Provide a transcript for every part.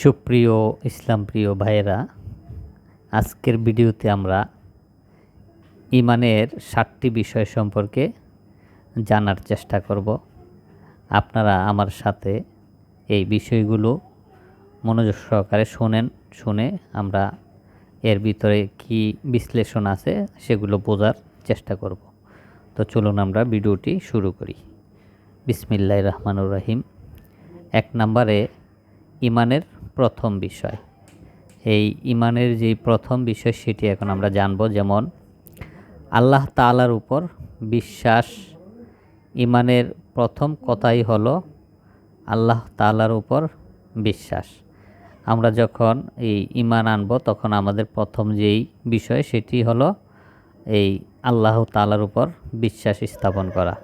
সুপ্রিয় ইসলাম প্রিয় ভাইয়েরা, আজকের ভিডিওতে আমরা ইমানের ষাটটি বিষয় সম্পর্কে জানার চেষ্টা করব। আপনারা আমার সাথে এই বিষয়গুলো মনোযোগ সহকারে শোনেন, শুনে আমরা এর ভিতরে কি বিশ্লেষণ আছে সেগুলো বোঝার চেষ্টা করব। তো চলুন আমরা ভিডিওটি শুরু করি। বিসমিল্লাহ রহমানুর রহিম। এক নম্বরে, ইমানের প্রথম বিষয়। এই ইমানের যে প্রথম বিষয় সেটি এখন আমরা জানব, যেমন আল্লাহ তাআলার উপর বিশ্বাস ইমানের প্রথম কথাই হলো আল্লাহ তাআলার উপর বিশ্বাস। আমরা যখন এই ইমান আনব, তখন আমাদের প্রথম যেই বিষয় সেটি হলো এই আল্লাহ তাআলার উপর বিশ্বাস স্থাপন করা।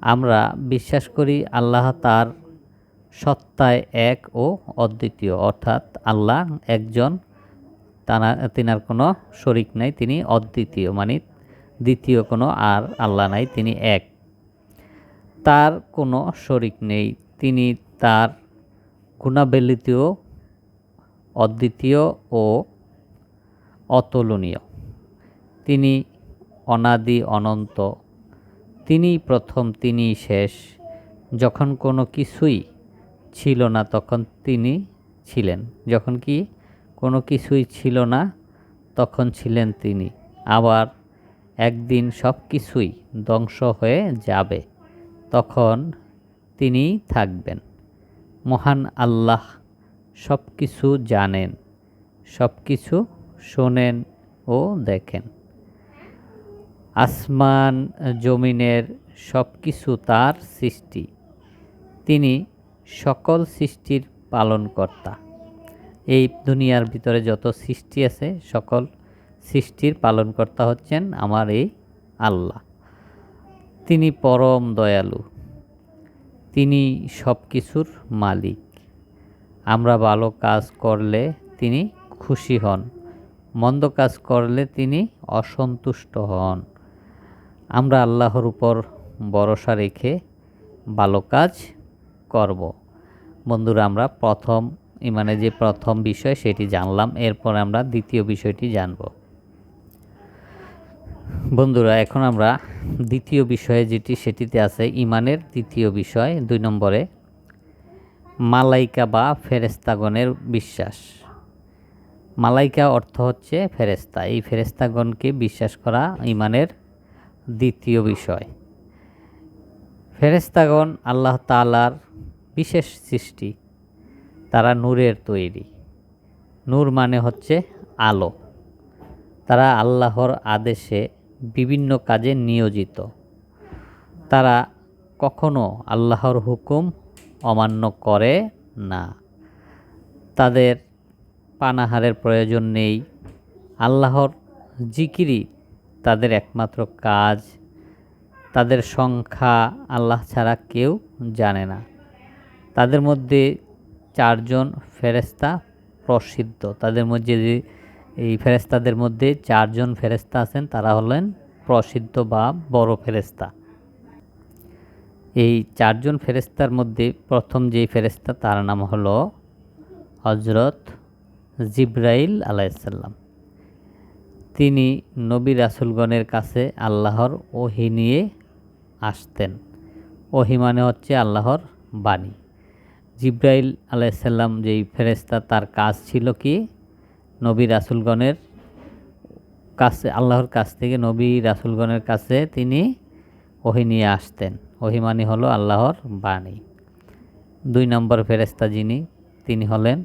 আমরা বিশ্বাস করি আল্লাহ তার সত্তায় এক ও অদ্বিতীয়, অর্থাৎ আল্লাহ একজন, তানা, তিনার কোনো শরিক নাই, তিনি অদ্বিতীয় মানে দ্বিতীয় কোনো আর আল্লাহ নাই, তিনি এক। তার কোনো শরিক নেই, তিনি তার গুণাবলিতেও অদ্বিতীয় ও অতুলনীয়। তিনি অনাদি অনন্ত তিনি প্রথম তিনি শেষ। যখন কোনো কিছুই ছিল না তখন তিনি ছিলেন। যখন কি কোনো কিছুই ছিল না, তখন ছিলেন তিনি। আবার একদিন সব কিছুই ধ্বংস হয়ে যাবে, তখন তিনি থাকবেন। মহান আল্লাহ সব কিছু জানেন, সব কিছু শোনেন ও দেখেন। আসমান জমিনের সব কিছু তার সৃষ্টি। তিনি সকল সৃষ্টির পালনকর্তা। এই দুনিয়ার ভিতরে যত সৃষ্টি আছে, সকল সৃষ্টির পালনকর্তা হচ্ছেন আমার এই আল্লাহ। তিনি পরম দয়ালু। তিনি সব কিছুর মালিক। আমরা ভালো কাজ করলে তিনি খুশি হন, মন্দ কাজ করলে তিনি অসন্তুষ্ট হন। আমরা আল্লাহর উপর ভরসা রেখে ভালো কাজ করব। বন্ধুরা, আমরা প্রথম ইমানে যে প্রথম বিষয় সেটি জানলাম, এরপর আমরা দ্বিতীয় বিষয়টি জানব। বন্ধুরা, এখন আমরা দ্বিতীয় বিষয়ে যেটি, সেটিতে আছে ইমানের দ্বিতীয় বিষয়, দুই নম্বরে, মালাইকা বা ফেরেস্তাগণের বিশ্বাস। মালাইকা অর্থ হচ্ছে ফেরেস্তা এই ফেরেস্তাগণকে বিশ্বাস করা ইমানের দ্বিতীয় বিষয়। ফেরেস্তাগণ আল্লাহ তালার বিশেষ সৃষ্টি, তারা নূরের তৈরি। নূর মানে হচ্ছে আলো। তারা আল্লাহর আদেশে বিভিন্ন কাজে নিয়োজিত। তারা কখনো আল্লাহর হুকুম অমান্য করে না। তাদের পানাহারের প্রয়োজন নেই। আল্লাহর জিকিরি তাদের একমাত্র কাজ। তাদের সংখ্যা আল্লাহ ছাড়া কেউ জানে না। তাদের মধ্যে চারজন ফেরেস্তা প্রসিদ্ধ। তাদের মধ্যে যে, এই ফেরেস্তাদের মধ্যে চারজন ফেরেস্তা আছেন, তারা হলেন প্রসিদ্ধ বা বড় ফেরেস্তা এই চারজন ফেরেস্তার মধ্যে প্রথম যে ফেরেস্তা তার নাম হলো হজরত জিব্রাইল আলাইসাল্লাম তিনি নবী রাসুলগণের কাছে আল্লাহর ওহি নিয়ে আসতেন। ওহি মানে হচ্ছে আল্লাহর বাণী। জিব্রাইল আলাইসাল্লাম যেই ফেরেস্তা তার কাজ ছিল কি? নবী রাসুলগণের কাছে, আল্লাহর কাছ থেকে নবী রাসুলগণের কাছে তিনি ওহি নিয়ে আসতেন। ওহি মানে হলো আল্লাহর বাণী। দুই নম্বর ফেরেস্তা যিনি, তিনি হলেন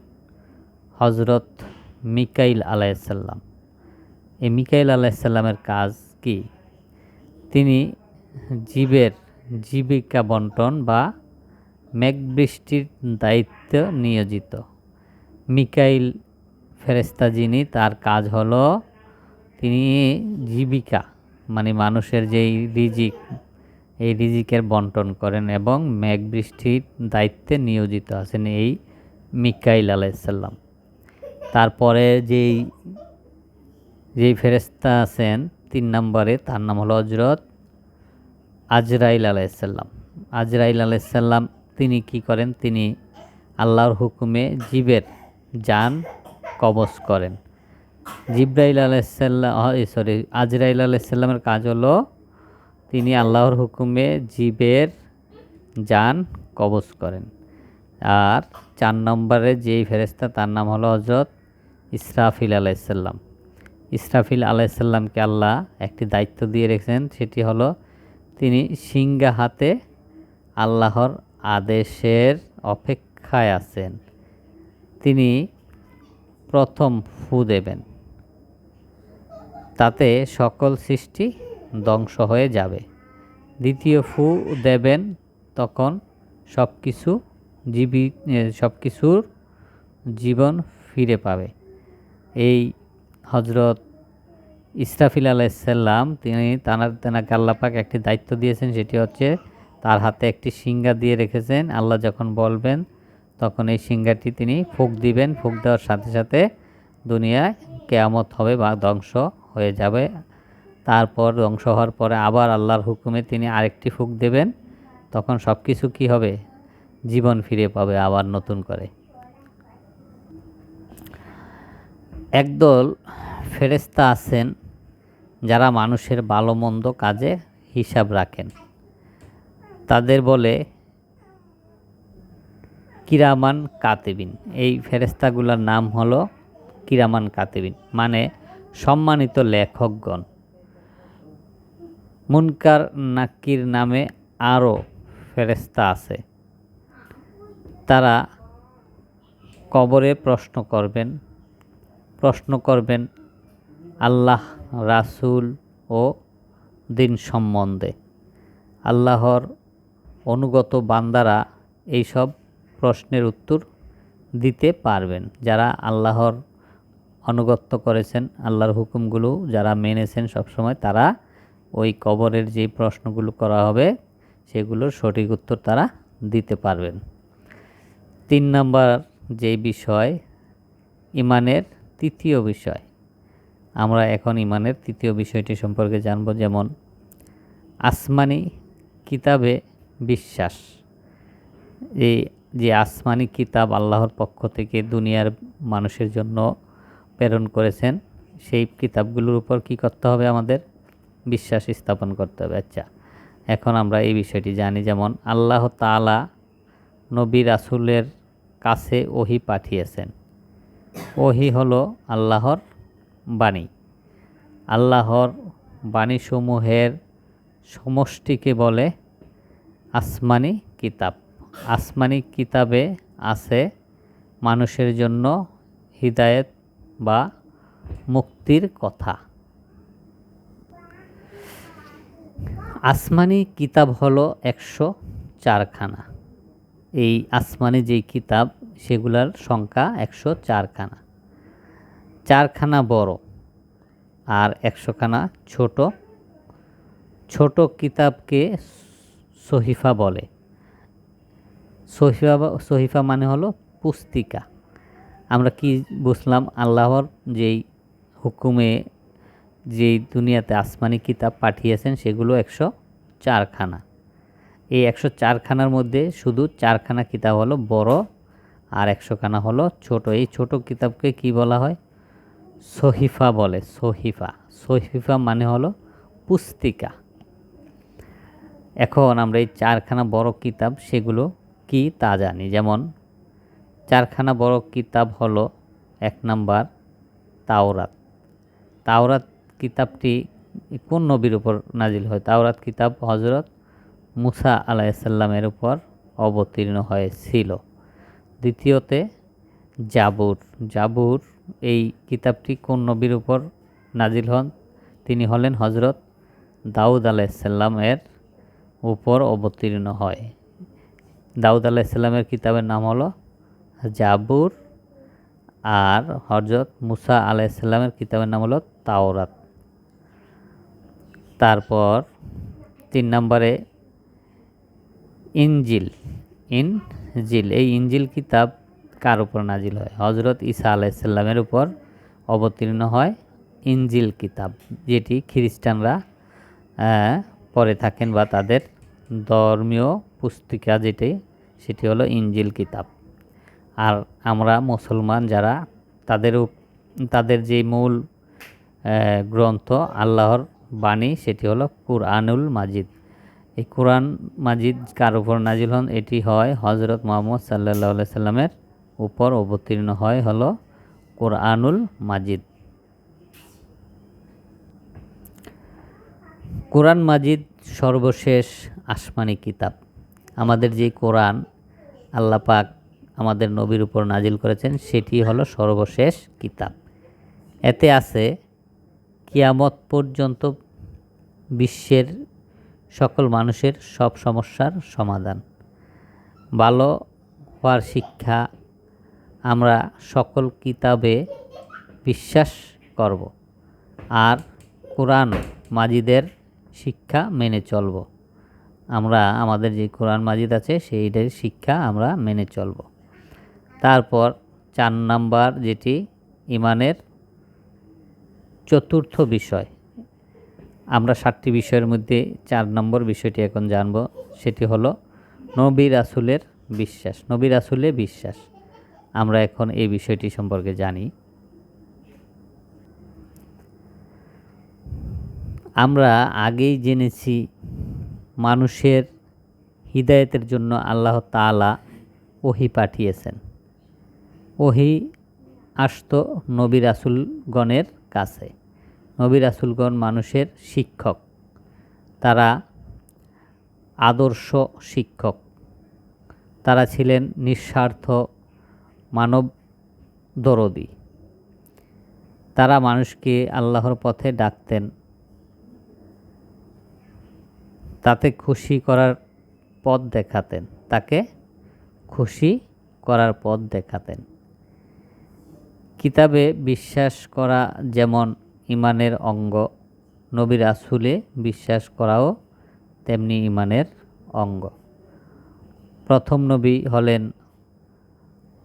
হজরত মিকাইল আলাইসাল্লাম এই মিকাইল আলাইসাল্লামের কাজ কি? তিনি জীবের জীবিকা বন্টন বা মেঘবৃষ্টির দায়িত্ব নিয়োজিত। মিকাইল ফেরেস্তা যিনি, তার কাজ হলো তিনি জীবিকা মানে মানুষের যেই রিজিক, এই রিজিকের বন্টন করেন এবং মেঘ বৃষ্টির দায়িত্বে নিয়োজিত আছেন এই মিকাইল আলাইসাল্লাম তারপরে যেই যেই ফেরেস্তা আছেন, তিন নম্বরে তার নাম হলো হজরত আজরাইল আলাইসাল্লাম আজরাইল আলাইসাল্লাম তিনি কি করেন? তিনি আল্লাহর হুকুমে জীবের যান কবজ করেন। জিব্রাইল আলাইসাল্লাম সরি আজরাইল আলাইসাল্লামের কাজ হলো তিনি আল্লাহর হুকুমে জীবের যান কবজ করেন। আর চার নম্বরে যেই ফেরেস্তা তার নাম হলো হজরত ইসরাফিল আলাইসাল্লাম ইসরাফিল আলাইসাল্লামকে আল্লাহ একটি দায়িত্ব দিয়ে রেখেছেন, সেটি হলো তিনি সিংহা হাতে আল্লাহর আদেশের অপেক্ষায় আছেন। তিনি প্রথম ফু দেবেন। তাতে সকল সৃষ্টি ধ্বংস হয়ে যাবে। দ্বিতীয় ফু দেবেন তখন সব কিছু জীবী সব কিছুর জীবন ফিরে পাবে। এই হজরত ইসরাফিল আলাইসাল্লাম তিনি তানার তেনাকে আল্লাপাক একটি দায়িত্ব দিয়েছেন, সেটি হচ্ছে তার হাতে একটি সিঙ্গা দিয়ে রেখেছেন। আল্লাহ যখন বলবেন, তখন এই সিঙ্গাটি তিনি ফুক দিবেন। ফুক দেওয়ার সাথে সাথে দুনিয়ায় কেয়ামত হবে বা ধ্বংস হয়ে যাবে। তারপর ধ্বংস হওয়ার পরে আবার আল্লাহর হুকুমে তিনি আরেকটি ফুক দেবেন। তখন সব কিছু কী হবে? জীবন ফিরে পাবে আবার নতুন করে। একদল ফেরেস্তা আছেন যারা মানুষের ভালো মন্দ কাজে হিসাব রাখেন। তাদের বলে, কিরামান কাতেবিন। এই ফেরেস্তাগুলোর নাম হলো কিরামান কাতেবিন মানে সম্মানিত লেখকগণ। মুনকার নাকির নামে আরও ফেরেস্তা আছে। তারা কবরে প্রশ্ন করবেন প্রশ্ন করবেন আল্লাহ, রাসুল ও দিন সম্বন্ধে। আল্লাহর অনুগত বান্দারা এইসব প্রশ্নের উত্তর দিতে পারবেন। যারা আল্লাহর অনুগত্য করেছেন, আল্লাহর হুকুমগুলো যারা মেনেছেন সবসময়, তারা ওই কবরের যে প্রশ্নগুলো করা হবে, সেগুলোর সঠিক উত্তর তারা দিতে পারবেন। তিন নম্বর যে বিষয়, ইমানের তৃতীয় বিষয়। আমরা এখন ইমানের তৃতীয় বিষয়টি সম্পর্কে জানব, যেমন আসমানি কিতাবে বিশ্বাস। এই যে আসমানি কিতাব আল্লাহর পক্ষ থেকে দুনিয়ার মানুষের জন্য প্রেরণ করেছেন, সেই কিতাবগুলোর উপর কি করতে হবে আমাদের? বিশ্বাস স্থাপন করতে হবে। আচ্ছা এখন আমরা এই বিষয়টি জানি। যেমন, আল্লাহ তালা নবী রাসুলের কাছে ওহি পাঠিয়েছেন। ওহি হলো আল্লাহর বাণী। আল্লাহর বাণীসমূহের সমষ্টিকে বলে আসমানি কিতাব। আসমানি কিতাবে আছে মানুষের জন্য হৃদায়ত বা মুক্তির কথা। আসমানি কিতাব হলো একশো চারখানা। এই আসমানি যেই কিতাব, সেগুলার সংখ্যা একশো চারখানা। চারখানা বড় আর একশোখানা ছোট। ছোট কিতাবকে সহিফা বলে। সহিফা সহিফা মানে হলো পুস্তিকা। আমরা কি বুঝলাম? আল্লাহর যেই হুকুমে যেই দুনিয়াতে আসমানি কিতাব পাঠিয়েছেন, সেগুলো একশো চারখানা। এই একশো চারখানার মধ্যে শুধু চারখানা কিতাব হলো বড়, আর একশোখানা হলো ছোট। এই ছোট কিতাবকে কি বলা হয়? সহিফা বলে, সহিফা। সহিফা মানে হলো পুস্তিকা। এখন আমরা এই চারখানা বড় কিতাব, সেগুলো কি তা জানি। যেমন, চারখানা বড় কিতাব হলো এক নাম্বার তাওরাত। তাওরাত কিতাবটি কোন নবীর উপর নাজিল হয়? তাওরাত কিতাব হজরত মুসা আলাইসাল্লামের উপর অবতীর্ণ হয়েছিল। দ্বিতীয়তে, জাবুর। জাবুর এই কিতাবটি কোন নবীর উপর নাজিল হন? তিনি হলেন হজরত দাউদ আলাইসাল্লামের উপর অবতীর্ণ হয়। দাউদ আলাইসাল্লামের কিতাবের নাম হলো জাবুর আর হজরত মুসা আলাইসাল্লামের কিতাবের নাম হলো তাওরাত। তারপর তিন নম্বরে ইনজিল। ইনজিল, এই ইনজিল কিতাব কার উপর নাজিল হয়? হজরত ঈসা আলাইসাল্লামের উপর অবতীর্ণ হয় ইনজিল কিতাব, যেটি খ্রিস্টানরা পরে থাকেন বা তাদের ধর্মীয় পুস্তিকা যেটি, সেটি হলো ইঞ্জিল কিতাব। আর আমরা মুসলমান যারা, তাদের তাদের যে মূল গ্রন্থ আল্লাহর বাণী, সেটি হলো কুরআনুল মাজিদ। এই কোরআন মাজিদ কার উপর নাজিল হন? এটি হয় হজরত মোহাম্মদ সাল্লাহ সাল্লামের উপর অবতীর্ণ হয় হলো কোরআনুল মাজিদ। কোরআন মাজিদ সর্বশেষ আসমানি কিতাব। আমাদের যে কোরআন আল্লাহ পাক আমাদের নবীর উপর নাজিল করেছেন, সেটি হলো সর্বশেষ কিতাব। এতে আছে, কিয়ামত পর্যন্ত বিশ্বের সকল মানুষের সব সমস্যার সমাধান। ভালো হওয়ার শিক্ষা আমরা সকল কিতাবে বিশ্বাস করব। আর কোরআন মাজিদের শিক্ষা মেনে চলব। আমরা, আমাদের যে কোরআন মাজিদ আছে, সেইটার শিক্ষা আমরা মেনে চলব। তারপর চার নাম্বার যেটি, ইমানের চতুর্থ বিষয়। আমরা সাতটি বিষয়ের মধ্যে চার নম্বর বিষয়টি এখন জানব। সেটি হলো নবী রাসুলের বিশ্বাস। নবী রাসুলে বিশ্বাস। আমরা এখন এই বিষয়টি সম্পর্কে জানি। আমরা আগেই জেনেছি মানুষের হিদায়তের জন্য আল্লাহ তাআলা ওহি পাঠিয়েছেন। ওহি আসত নবী রাসুলগণের কাছে। নবী রাসুলগণ মানুষের শিক্ষক। তারা আদর্শ শিক্ষক। তারা ছিলেন নিঃস্বার্থ মানব দরদি। তারা মানুষকে আল্লাহর পথে ডাকতেন। তাতে খুশি করার পথ দেখাতেন। তাকে খুশি করার পথ দেখাতেন। কিতাবে বিশ্বাস করা যেমন ইমানের অঙ্গ নবীর আসুলে বিশ্বাস করাও তেমনি ইমানের অঙ্গ। প্রথম নবী হলেন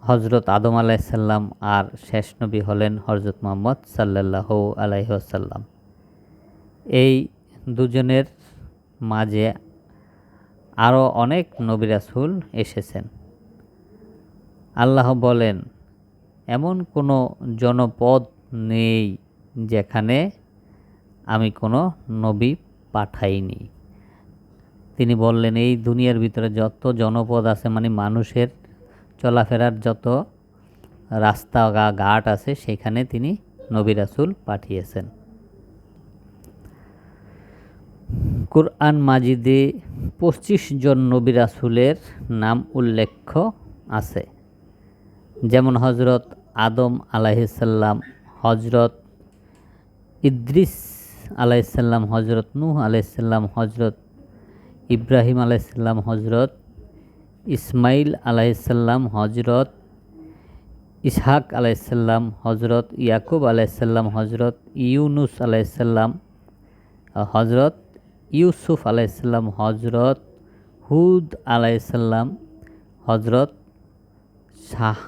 হজরত আদম আলাইসাল্লাম আর শেষ নবী হলেন হজরত মোহাম্মদ সাল্লাহ আলাইসাল্লাম এই দুজনের মাঝে আরও অনেক নবী রাসুল এসেছেন। আল্লাহ বলেন, এমন কোনো জনপদ নেই যেখানে আমি কোনো নবী পাঠাইনি। তিনি বললেন, এই দুনিয়ার ভিতরে যত জনপদ আছে মানে মানুষের চলাফেরার যত রাস্তা ঘাট আছে, সেখানে তিনি নবী রাসুল পাঠিয়েছেন। কুরআন মাজিদে পঁচিশ জন নবী রাসুলের নাম উল্লেখ্য আছে। যেমন হজরত আদম আলাইসাল্লাম হজরত ইদ্রিস আলাইসাল্লাম হজরত নূহ আলাইসাল্লাম হজরত ইব্রাহিম আলাইসাল্লাম হজরত ইসমাইল আলাইসাল্লাম হজরত ইসহাক আলাইসাল্লাম হজরত ইয়াকুব আলাইসাল্লাম হজরত ইউনুস আলাইসাল্লাম হজরত ইউসুফ আলাইসাল্লাম হজরত হুদ আলাইসাল্লাম হজরত শাহ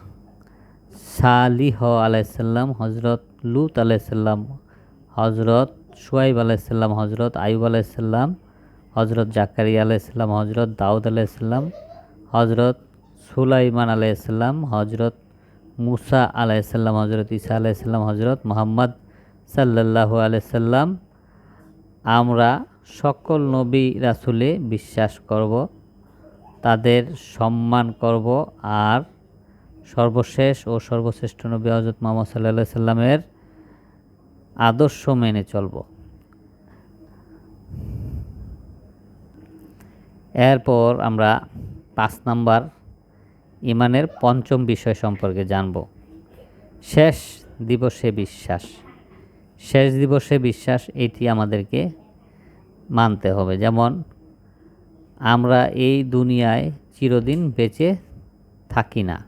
সালিহ আলাইসাল্লাম হজরত লুত আলাইসাল্লাম হজরত সুয়াইব আলাইসাল্লাম হজরত আইব আলাইসাল্লাম হজরত জাকারিয়া আলাইসাল্লাম হজরত দাউদ আলাইসাল্লাম হজরত সুলাইমান আলাইসাল্লাম হজরত মুসা আলাইসাল্লাম হজরত ঈসা আলাইসাল্লাম হজরত মোহাম্মদ সাল্লাল্লাহু আলাইসাল্লাম আমরা সকল নবী রাসুলে বিশ্বাস করব, তাদের সম্মান করব আর সর্বশেষ ও সর্বশ্রেষ্ঠ নবী হজরত মোহাম্মদ সাল্লাহ সাল্লামের আদর্শ মেনে চলব। এরপর আমরা পাঁচ নাম্বার ইমানের পঞ্চম বিষয় সম্পর্কে জানব। শেষ দিবসে বিশ্বাস। শেষ দিবসে বিশ্বাস, এটি আমাদেরকে মানতে হবে। যেমন, আমরা এই দুনিয়ায় চিরদিন বেঁচে থাকি না।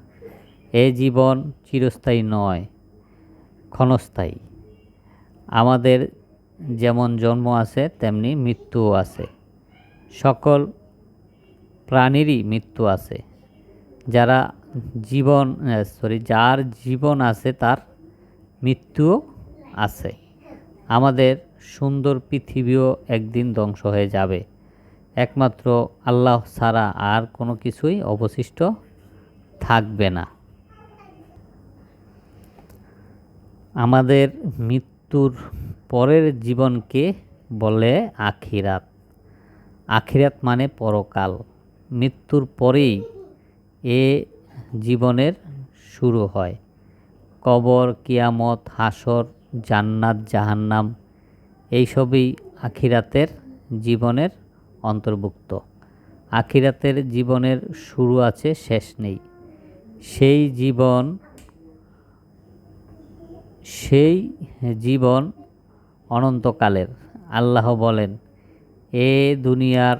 এ জীবন চিরস্থায়ী নয়, ক্ষণস্থায়ী। আমাদের যেমন জন্ম আছে, তেমনি মৃত্যুও আছে। সকল প্রাণীরই মৃত্যু আছে। যারা জীবন সরি যার জীবন আছে, তার মৃত্যুও আছে। আমাদের সুন্দর পৃথিবীও একদিন ধ্বংস হয়ে যাবে। একমাত্র আল্লাহ ছাড়া আর কোনো কিছুই অবশিষ্ট থাকবে না। আমাদের মৃত্যুর পরের জীবনকে বলে আখিরাত। আখিরাত মানে পরকাল। মৃত্যুর পরেই এ জীবনের শুরু হয়। কবর, কিয়ামত হাসর জান্নাত, জাহান্নাম এইসবই আখিরাতের জীবনের অন্তর্ভুক্ত। আখিরাতের জীবনের শুরু আছে, শেষ নেই। সেই জীবন সেই জীবন অনন্তকালের। আল্লাহ বলেন, এ দুনিয়ার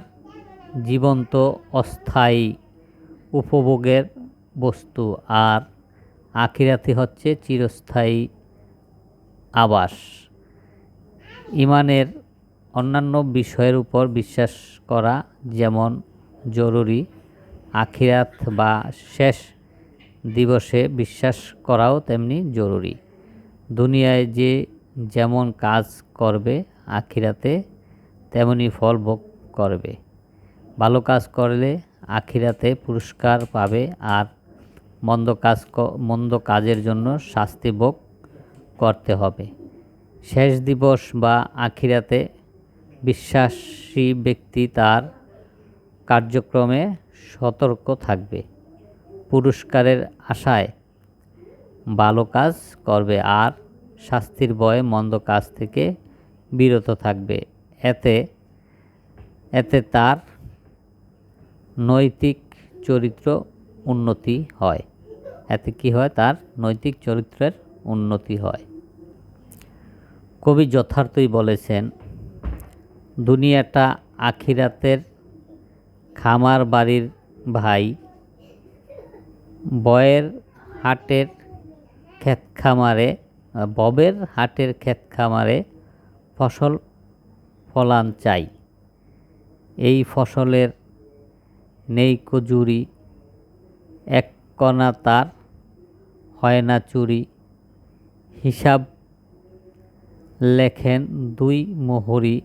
জীবন্ত, অস্থায়ী, উপভোগের বস্তু, আর আখিরাতি হচ্ছে চিরস্থায়ী আবাস। ইমানের অন্যান্য বিষয়ের উপর বিশ্বাস করা যেমন জরুরি, আখিরাত বা শেষ দিবসে বিশ্বাস করাও তেমনি জরুরি। দুনিয়ায় যে যেমন কাজ করবে আখিরাতে, তেমনি ফল ভোগ করবে। ভালো কাজ করলে আখিরাতে পুরস্কার পাবে আর মন্দ কাজ মন্দ কাজের জন্য শাস্তি ভোগ করতে হবে। শেষ দিবস বা আখিরাতে বিশ্বাসী ব্যক্তি তার কার্যক্রমে সতর্ক থাকবে। পুরস্কারের আশায় ভালো কাজ করবে আর শাস্তির ভয়ে মন্দ কাজ থেকে বিরত থাকবে। এতে এতে তার নৈতিক চরিত্র উন্নতি হয়। এতে কি হয়? তার নৈতিক চরিত্রের উন্নতি হয়। কবি যথার্থই বলেছেন, দুনিয়াটা আখিরাতের খামার বাড়ির ভাই, বয়ের হাটের ক্ষেত খামারে ববের হাটের ক্ষেত খামারে ফসল ফলান চাই। এই ফসলের নেই কজুরি, এক কণা তার হয় না চুরি। হিসাব লেখেন দুই মোহরি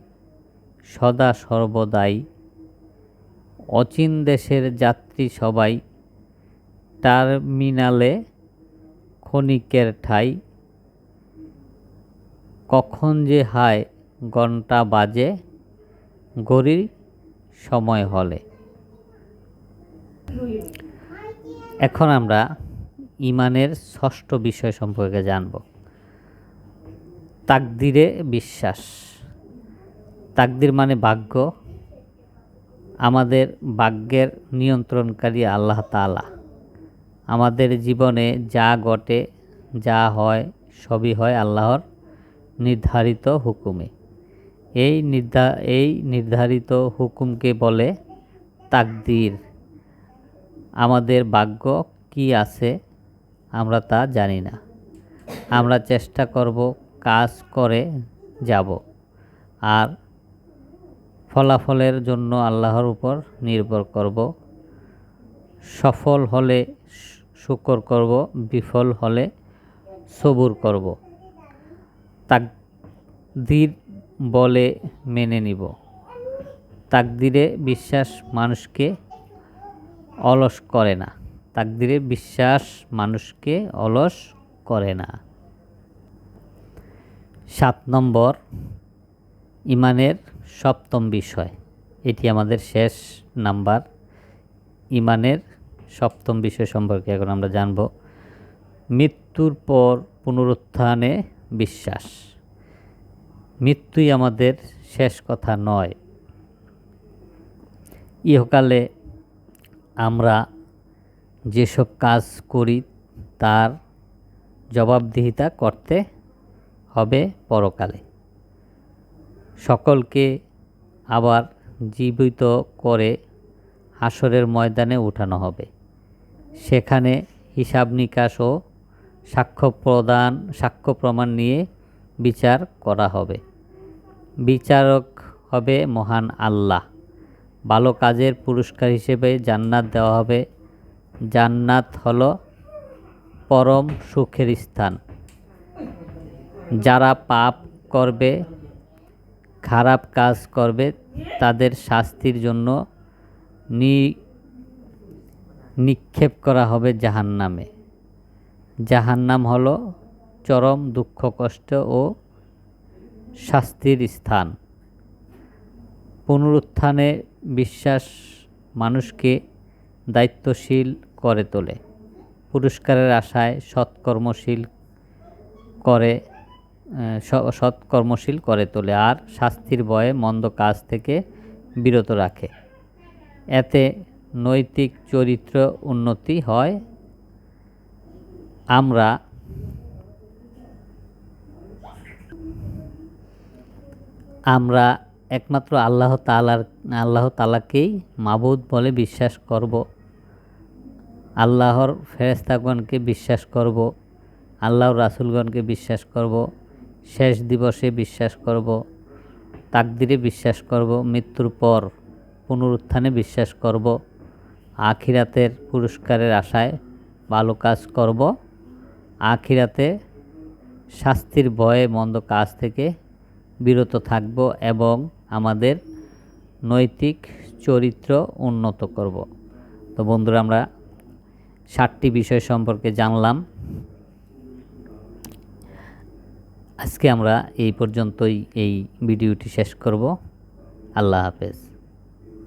সদা সর্বদাই। অচিন দেশের যাত্রী সবাই, টার্মিনালে ক্ষণিকের ঠাই। কখন যে হায় ঘণ্টা বাজে গড়ির সময় হলে। এখন আমরা ইমানের ষষ্ঠ বিষয় সম্পর্কে জানব। তাকদিরে বিশ্বাস। তাকদির মানে ভাগ্য। আমাদের ভাগ্যের নিয়ন্ত্রণকারী আল্লাহ তাআলা। আমাদের জীবনে যা ঘটে, যা হয়, সবই হয় আল্লাহর নির্ধারিত হুকুমে। এই নির্ধা, এই নির্ধারিত হুকুমকে বলে তাকদির। আমাদের ভাগ্য কি আছে আমরা তা জানি না। আমরা চেষ্টা করব কাজ করে যাব আর ফলাফলের জন্য আল্লাহর উপর নির্ভর করব। সফল হলে শুকর করব, বিফল হলে সবুর করব। তাকদির বলে মেনে নিব। তাকদিরে বিশ্বাস মানুষকে অলস করে না। তাকদিরে বিশ্বাস মানুষকে অলস করে না। সাত নম্বর ইমানের সপ্তম বিষয়। এটি আমাদের শেষ নাম্বার। ইমানের সপ্তম বিষয় সম্পর্কে এখন আমরা জানব। মৃত্যুর পর পুনরুত্থানে বিশ্বাস। মৃত্যুই আমাদের শেষ কথা নয়। ইহকালে আমরা যেসব কাজ করি, তার জবাবদিহিতা করতে হবে পরকালে। সকলকে আবার জীবিত করে হাসরের ময়দানে উঠানো হবে। সেখানে হিসাব নিকাশ ও সাক্ষ্য প্রদান, সাক্ষ্য প্রমাণ নিয়ে বিচার করা হবে। বিচারক হবে মহান আল্লাহ। ভালো কাজের পুরস্কার হিসেবে জান্নাত দেওয়া হবে। জান্নাত হলো পরম সুখের স্থান। যারা পাপ করবে, খারাপ কাজ করবে, তাদের শাস্তির জন্য নি, নিক্ষেপ করা হবে জাহান্নামে। জাহান্নাম হল চরম দুঃখ, কষ্ট ও শাস্তির স্থান। পুনরুত্থানে বিশ্বাস মানুষকে দায়িত্বশীল করে তোলে। পুরস্কারের আশায় সৎকর্মশীল করে সৎকর্মশীল করে তোলে আর শাস্তির ভয়ে মন্দ কাজ থেকে বিরত রাখে। এতে নৈতিক চরিত্র উন্নতি হয়। আমরা আমরা একমাত্র আল্লাহ তালার আল্লাহ তালাকেই মাবুদ বলে বিশ্বাস করব। আল্লাহর ফেরেস্তাগণকে বিশ্বাস করব। আল্লাহর রাসুলগণকে বিশ্বাস করব। শেষ দিবসে বিশ্বাস করব, তাকদিরে বিশ্বাস করব, মৃত্যুর পর পুনরুত্থানে বিশ্বাস করব, আখিরাতের পুরস্কারের আশায় ভালো কাজ করব, আখিরাতে শাস্তির ভয়ে মন্দ কাজ থেকে বিরত থাকব এবং আমাদের নৈতিক চরিত্র উন্নত করব। তো বন্ধুরা, আমরা ষাটটি বিষয় সম্পর্কে জানলাম। আজকে আমরা এই পর্যন্তই এই ভিডিওটি শেষ করব। আল্লাহ হাফেজ।